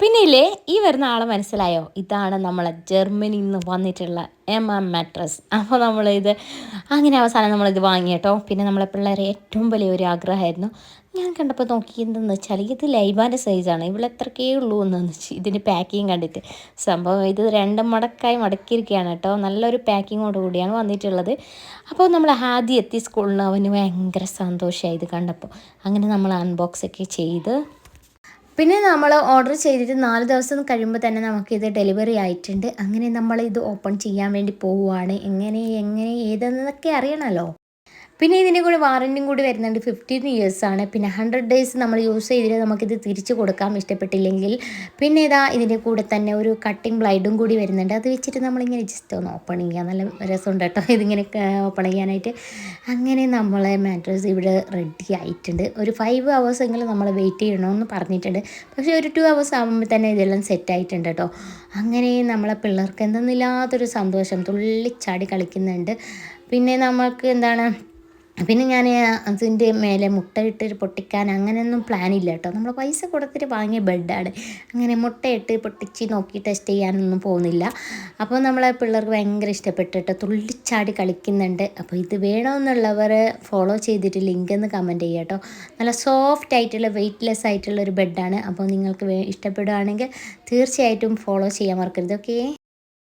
പിന്നെ ഇല്ലേ ഈ വരുന്ന ആളെ മനസ്സിലായോ? ഇതാണ് നമ്മളെ ജർമ്മനിയിൽ നിന്ന് വന്നിട്ടുള്ള എം എം മാട്രസ് അപ്പോൾ നമ്മളിത് അങ്ങനെ അവസാനം നമ്മളിത് വാങ്ങി കേട്ടോ. പിന്നെ നമ്മളെ പിള്ളേരെ ഏറ്റവും വലിയ ഒരു ആഗ്രഹമായിരുന്നു. ഞാൻ കണ്ടപ്പോൾ നോക്കി എന്തെന്ന് വെച്ചാൽ ഇത് ലൈബാന്റെ സൈസാണ് ഇവിടെ എത്രക്കേ ഉള്ളൂ എന്ന് ഇതിന്റെ പാക്കിങ് കണ്ടിട്ട്. സംഭവം ഇത് രണ്ട് മടക്കായി മടക്കിയിരിക്കുകയാണ് കേട്ടോ. നല്ലൊരു പാക്കിങ്ങോട് കൂടിയാണ് വന്നിട്ടുള്ളത്. അപ്പോൾ നമ്മൾ ആദ്യം എത്തി സ്കൂളിന് അവന് ഭയങ്കര സന്തോഷമായി ഇത് കണ്ടപ്പോൾ അങ്ങനെ നമ്മൾ അൺബോക്സൊക്കെ ചെയ്ത് പിന്നെ നമ്മൾ ഓർഡർ ചെയ്തിട്ട് നാല് ദിവസം കഴിയുമ്പോൾ തന്നെ നമുക്കിത് ഡെലിവറി ആയിട്ടുണ്ട്. അങ്ങനെ നമ്മൾ ഇത് ഓപ്പൺ ചെയ്യാൻ വേണ്ടി പോവുകയാണ്. എങ്ങനെ എങ്ങനെ ഏതെന്നൊക്കെ അറിയണമല്ലോ. പിന്നെ ഇതിന്റെ കൂടെ വാറന്റിയും കൂടി വരുന്നുണ്ട്. ഫിഫ്റ്റീൻ ഇയേഴ്സാണ് പിന്നെ ഹൺഡ്രഡ് ഡേയ്സ് നമ്മൾ യൂസ് ചെയ്തിട്ട് നമുക്കിത് തിരിച്ചു കൊടുക്കാം ഇഷ്ടപ്പെട്ടില്ലെങ്കിൽ പിന്നെ ഇതാ ഇതിന്റെ കൂടെ തന്നെ ഒരു കട്ടിംഗ് ബ്ലൈഡും കൂടി വരുന്നുണ്ട്. അത് വെച്ചിട്ട് നമ്മളിങ്ങനെ ജസ്റ്റ് ഒന്ന് ഓപ്പൺ ചെയ്യാം. നല്ല രസമുണ്ട് കേട്ടോ. ഇതിങ്ങനെ ഓപ്പൺ ചെയ്യാനായിട്ട്. അങ്ങനെ നമ്മളെ മാട്രസ് ഇവിടെ റെഡി ആയിട്ടുണ്ട്. ഒരു ഫൈവ് ഹവേഴ്സ് എങ്കിലും നമ്മൾ വെയിറ്റ് ചെയ്യണമെന്ന് പറഞ്ഞിട്ടുണ്ട്. പക്ഷേ ഒരു ടു ഹവേഴ്സ് ആകുമ്പോൾ തന്നെ ഇതെല്ലാം സെറ്റ് ആയിട്ടുണ്ട് കേട്ടോ. അങ്ങനെ നമ്മളെ പിള്ളേർക്ക് എന്തെന്നില്ലാത്തൊരു സന്തോഷം. തുള്ളിച്ചാടി കളിക്കുന്നുണ്ട്. പിന്നെ നമുക്ക് എന്താണ് പിന്നെ ഞാൻ അതിന്റെ മേലെ മുട്ടയിട്ട് പൊട്ടിക്കാൻ അങ്ങനെയൊന്നും പ്ലാനില്ല കേട്ടോ. നമ്മൾ പൈസ കൊടുത്തിട്ട് വാങ്ങിയ ബെഡാണ് അങ്ങനെ മുട്ടയിട്ട് പൊട്ടിച്ച് നോക്കി ടെസ്റ്റ് ചെയ്യാനൊന്നും പോകുന്നില്ല. അപ്പോൾ നമ്മളെ പിള്ളേർക്ക് ഭയങ്കര ഇഷ്ടപ്പെട്ടിട്ട് തുള്ളിച്ചാടി കളിക്കുന്നുണ്ട്. അപ്പോൾ ഇത് വേണമെന്നുള്ളവർ ഫോളോ ചെയ്തിട്ട് ലിങ്ക് എന്ന് കമന്റ് ചെയ്യുക കേട്ടോ. നല്ല സോഫ്റ്റ് ആയിട്ടുള്ള വെയ്റ്റ്ലെസ് ആയിട്ടുള്ള ഒരു ബെഡാണ് അപ്പോൾ നിങ്ങൾക്ക് ഇഷ്ടപ്പെടുകയാണെങ്കിൽ തീർച്ചയായിട്ടും ഫോളോ ചെയ്യാൻ മറക്കരുത്. ഓക്കേ